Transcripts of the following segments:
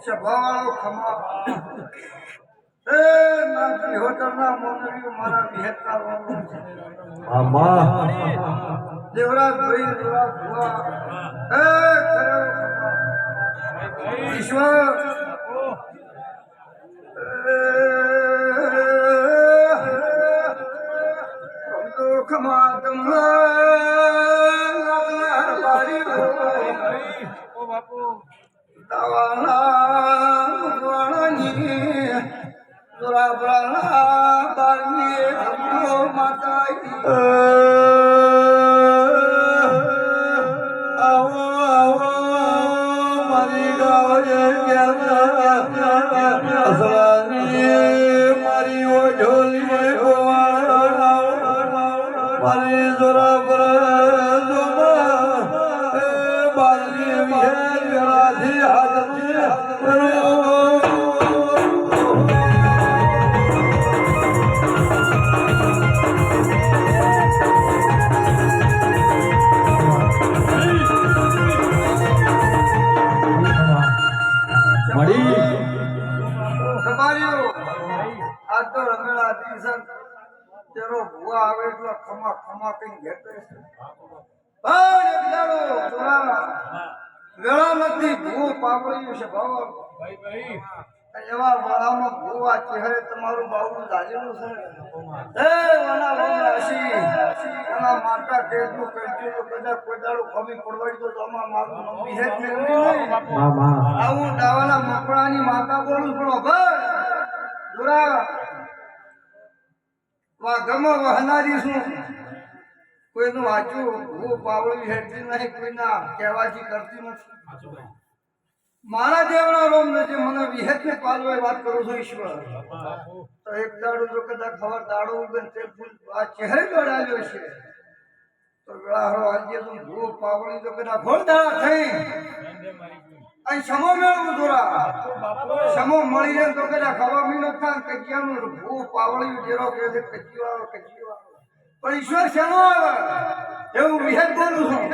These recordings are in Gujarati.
સભાવાળો ખમા એ નાનકી હોટલના મોનવીઓ મારા વાળો છે. આમાં દેવરાજ ભાઈ દેવા ભુવા એ કરેલો ઈશ્વર ખમા તમને બાપુ આવો તેરો ભુવા આવે એટલે ખમા ખમા કઈ ઘેટે છે. પણ એક દાડો જોરા વેળા નથી પાપડ્યું છે ભાવ. ભાઈ ભાઈ એવા વાળામાં ભૂવા ચહેરે તમારું બાવડું ઝાલેલું છે. એ વાના વનરાશી એના માતા કેદનું કરતી તો કદાચ કોઈ દાડો ખમી પડવાડી તો તમાર મારું નામ વિહેત મેળવી આવું દાવાના મકડાની માતા બોલું પણ ભાઈ દુરા વા વહનારી શું કોઈનું વાંચ્યું હું પાવળી હેઠતી નહીં, કોઈના કહેવાથી કરતી નથી. મારા દેવના રોમ નથી મને વિહેતને પાલવે વાત કરું છું ઈશ્વર. તો એક દાડો જો કદાચ ખબર દાડો ઉગે તે ફૂલ આ ચહેરે દોડાવ્યો છે. તો વેળાહળો આજે તો ભૂ પાવળી તો કદાચ ઘોડ દાડા થઈ. અહીં સમો મેળવું દોરા સમો મળી રહે તો કદાચ ખબર બી ન થાય કજિયાનું ભૂ પાવળી જેરો કે છે કજિયો કજિયો પણ ઈશ્વર શેનો આવે? એવું વિહેદ બોલું છું.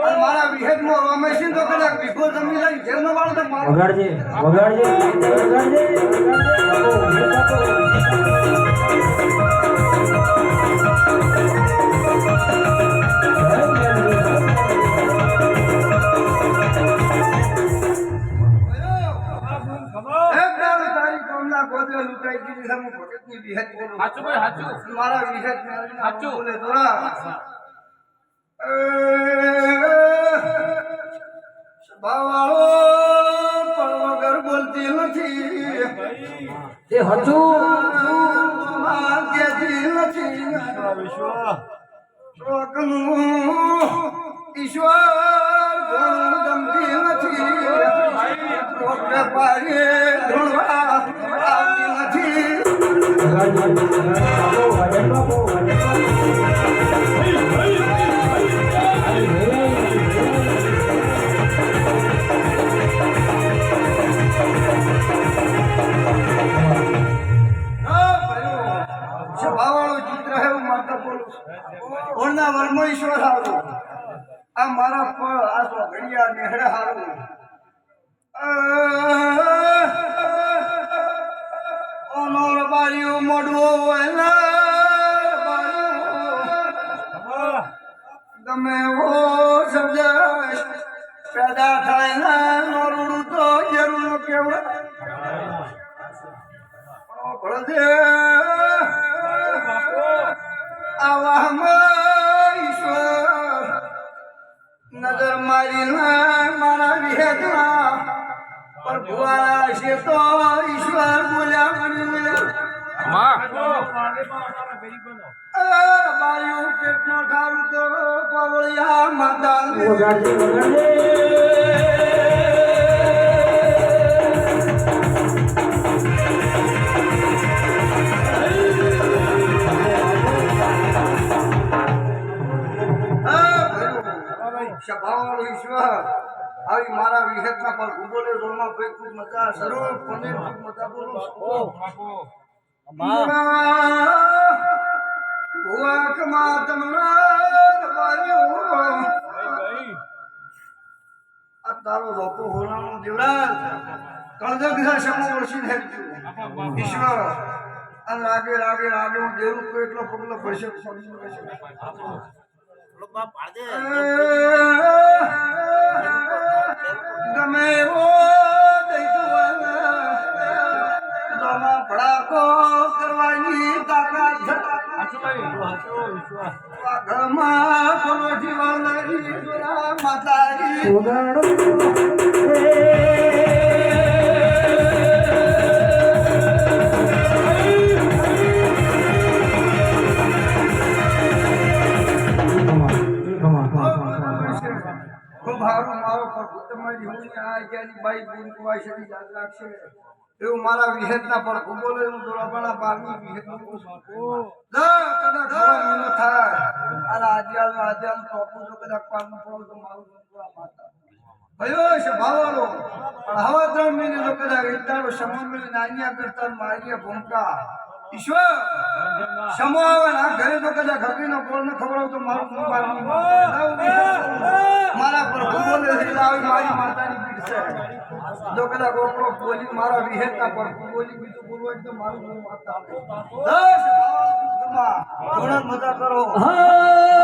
અને મારા નો રમેશી તો કદાચ વિભો જમી જાય જેમનો વાળો તો મારો. વગાડજે વગાડજે વગાડજે. ભગતની વિહેદ બોલું. સાચું ભાઈ સાચું મારા વિહેદ મેળવીને સાચું. બોલે દોરા. એ, સભાવાળો પણ વગર બોલતી નથી એ હતું માગ્યથી નથી શોકનું ઈશ્વર ઘણું ગમતી નથી લોક વેપારીએ ઢોળવા આવતી નથી ઓળના વર્મો ઈશ્વર હારું. આ મારા ફળ આ ઘડિયા નેહડા હારું. ઓનોર બારીઓ મોડવો ગમે એવો શબ્દ પેદા થાય ના નોરડું તો જરૂર કેવડે. ભળદે. આવા ઈશ્વર નજર મારી વિહેદના છે તો ઈશ્વર બોલ્યા પેટનો ઠારું તો પવળિયા માતા સભાવાળો ઈશ્વર. આવી મારા વિહેતમાં પર ઉબોલે રોમાં ભાઈ ખૂબ મજા સરળ પનીર ખૂબ મજા બોલું. ભુવા કમા તમના વાર્યો આ તારો લોકો હોનાનો દેવરાજ. કળદગધા સમો વર્ષી ને ઈશ્વર. અને રાગે રાગે રાગે હું દેવું કોઈ એટલો પગલો ભરશે પગલો ભરશે. ગમે કરવાની તાકાત છે. ઘરમાં કોનો જીવન માતાજી. પ્રભુ તમારી હું આ બાઈ બોલ કુવાય યાદ રાખશે એવું મારા વિહેતના પર ખૂબ હું દોરાબાના બારની છું. કદાચ ખબર મને થાય. અને આજે આલો આજે આલો ટોપું તો કદાચ પારનું પડો તો મારું માતા. ભયો છે ભાવાલો પણ હવે ત્રણ મહિને તો કદાચ સમય નાન્યા કરતા મારી ભૂમકા ઈશ્વર સમો આવે ને ઘરે તો કદાચ ઘરડીનો બોલ ને ખબર હોય તો મારું મારા પર બોલે આવી મારી માતાની પીઠ છે. જો કદાચ ગોકળો બોલી મારા વિહેતા પર બોલી બીજું બોલવા તો મારું માતા દસ ધોરણ મજા કરો. હા